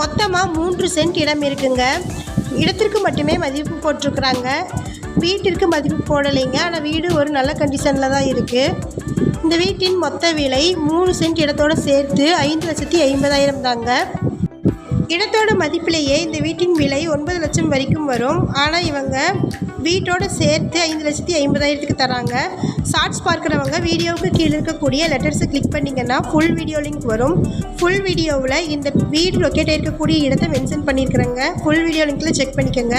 மொத்தமாக மூன்று சென்ட் இடம் இருக்குங்க. இடத்திற்கு மட்டுமே மதிப்பு போட்டிருக்குறாங்க. வீட்டிற்கு மதிப்பு போடலைங்க. ஆனால் வீடு ஒரு நல்ல கண்டிஷனில் தான் இருக்குது இந்த வீட்டின் மொத்த விலை மூணு சென்ட் இடத்தோடு சேர்த்து ஐந்து லட்சத்தி ஐம்பதாயிரம் தாங்க. இடத்தோட மதிப்பிலேயே இந்த வீட்டின் விலை ஒன்பது லட்சம் வரைக்கும் வரும். ஆனால் இவங்க வீட்டோட சேர்த்து ஐந்து லட்சத்தி ஐம்பதாயிரத்துக்கு தராங்க. ஷார்ட்ஸ் பார்க்குறவங்க வீடியோவுக்கு கீழே இருக்கக்கூடிய லெட்டர்ஸை கிளிக் பண்ணிங்கன்னா ஃபுல் வீடியோ லிங்க் வரும். ஃபுல் வீடியோவில் இந்த வீடு லொக்கேட் இருக்கக்கூடிய இடத்தை மென்ஷன் பண்ணியிருக்கிறேங்க. ஃபுல் வீடியோ லிங்க்கில் செக் பண்ணிக்கோங்க.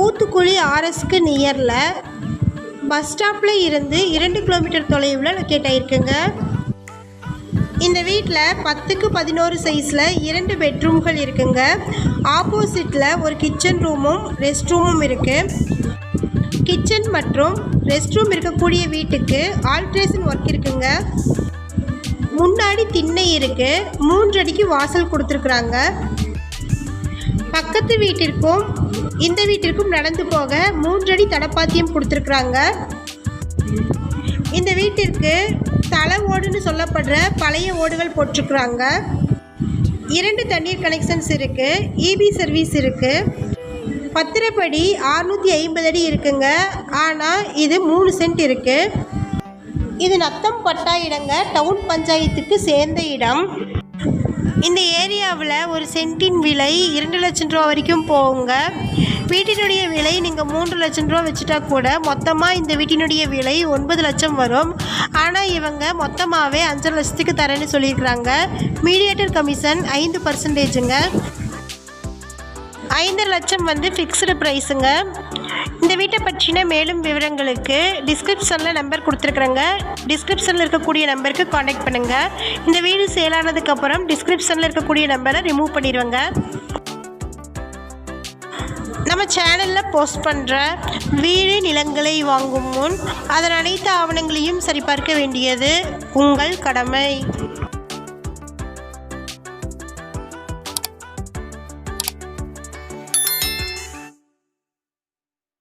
ஊத்துக்குழி ஆர்எஸ்க்கு நியரில் பஸ் ஸ்டாப்பில் இருந்து இரண்டு கிலோமீட்டர் தொலைவில் லொக்கேட் ஆகிருக்குங்க இந்த வீட்டில் பத்துக்கு பதினோரு சைஸில் இரண்டு பெட்ரூம்கள் இருக்குங்க. ஆப்போசிட்டில் ஒரு கிச்சன் ரூமும் ரெஸ்ட் ரூமும் இருக்குது கிச்சன் மற்றும் ரெஸ்ட் ரூம் இருக்கக்கூடிய வீட்டுக்கு ஆல்ட்ரேஷன் ஒர்க் இருக்குங்க. முன்னாடி திண்ணை இருக்குது மூன்றடிக்கு வாசல் கொடுத்துருக்குறாங்க. பக்கத்து வீட்டிற்கும் இந்த வீட்டிற்கும் நடந்து போக மூன்றடி தடப்பாத்தியம் கொடுத்துருக்குறாங்க. இந்த வீட்டிற்கு தலை ஓடுன்னு சொல்லப்படுற பழைய ஓடுகள் போட்டிருக்குறாங்க. இரண்டு தண்ணீர் கனெக்ஷன்ஸ் இருக்குது இபி சர்வீஸ் இருக்குது பத்திரப்படி அறுநூற்றி ஐம்பது அடி இருக்குங்க. ஆனால் இது மூணு சென்ட் இருக்குது இது நத்தம் பட்டா இடங்க டவுன் பஞ்சாயத்துக்கு சேர்ந்த இடம். இந்த ஏரியாவில் ஒரு சென்ட்டின் விலை இரண்டு லட்சம் ரூபா வரைக்கும் போகுங்க. வீட்டினுடைய விலை நீங்கள் மூன்று லட்சம் ரூபா வச்சுட்டா கூட மொத்தமாக இந்த வீட்டினுடைய விலை ஒன்பது லட்சம் வரும். ஆனால் இவங்க மொத்தமாகவே அஞ்சரை லட்சத்துக்கு தரேன்னு சொல்லியிருக்கிறாங்க. மீடியேட்டர் கமிஷன் ஐந்து பர்சன்டேஜுங்க ஐந்து லட்சம் வந்து ஃபிக்ஸ்டு ப்ரைஸுங்க வீட்டை பற்றின மேலும் விவரங்களுக்கு டிஸ்கிரிப்ஷனில் நம்பர் கொடுத்துருக்குறேங்க. டிஸ்கிரிப்ஷனில் இருக்கக்கூடிய நம்பருக்கு காண்டாக்ட் பண்ணுங்கள் இந்த வீடு சேலானதுக்கப்புறம் டிஸ்கிரிப்ஷனில் இருக்கக்கூடிய நம்பரை ரிமூவ் பண்ணிடுவேங்க. நம்ம சேனலில் போஸ்ட் பண்ணுற வீடு நிலங்களை வாங்கும் முன் அதன் அனைத்து ஆவணங்களையும் சரிபார்க்க வேண்டியது உங்கள் கடமை.